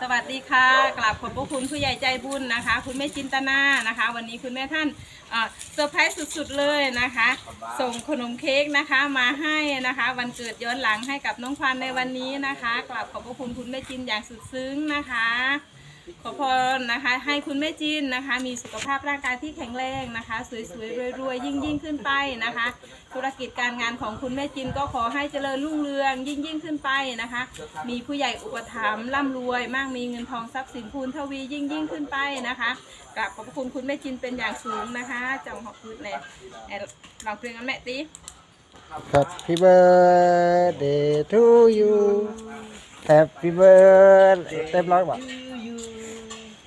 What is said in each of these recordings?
สวัสดีค่ะกราบขอบพระคุณผู้ใหญ่ใจบุญนะคะ คุณแม่จินตนานะคะ วันนี้คุณแม่ท่านเซอร์ไพรส์สุดๆเลยนะคะ ส่งขนมเค้กนะคะมาให้นะคะ วันเกิดย้อนหลังให้กับน้องควันในวันนี้นะคะกราบขอบพระคุณคุณแม่จินอย่างสุดซึ้งนะคะ ขอพรนะคะ ให้คุณแม่จินนะคะ มีสุขภาพร่างกายที่แข็งแรงนะคะ สวยๆรวยๆยิ่งยิ่งขึ้นไปนะคะ ธุรกิจการงานของคุณแม่จินก็ขอให้เจริญรุ่งเรือง ยิ่งยิ่งขึ้นไปนะคะ มีผู้ใหญ่อุปถัมภ์ร่ำรวยมากมีเงินทองทรัพย์สินพูนทวียิ่งยิ่งขึ้นไปนะคะกราบขอบพระคุณคุณแม่จินเป็นอย่างสูงนะคะจังหอบคืนเลยแอบลองเพลงกันแม่ตี Happy birthday to you Happy birthday เต็มร้อยว่ะ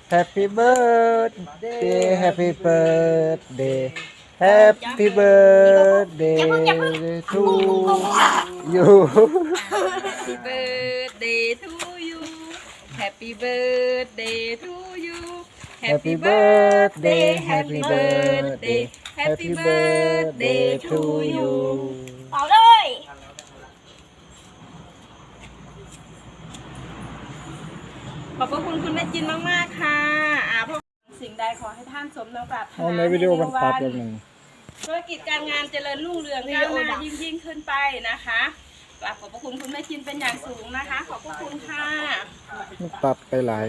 Happy birthday Happy birthday Happy birthday to you Happy birthday to you Happy birthday to you Happy birthday Happy birthday Happy birthday to you เป่าเลย ขอบพระคุณคุณแม่จินมาก ๆ ค่ะอ่าพวกสิ่ง ะ ใดขอให้ท่านสมดังปรารถเอานาในวิดีโอมันตัดใลงหนึ่งธุรกิจการงานเจริญรุ่งเรืองก้าวหน้ายิ่งยิ่งๆขึ้นไปนะคะกราบขอบพระคุณคุณแม่จินเป็นอย่างสูงนะคะ ขอบพระคุณค่ะ มันตัดไปหลาย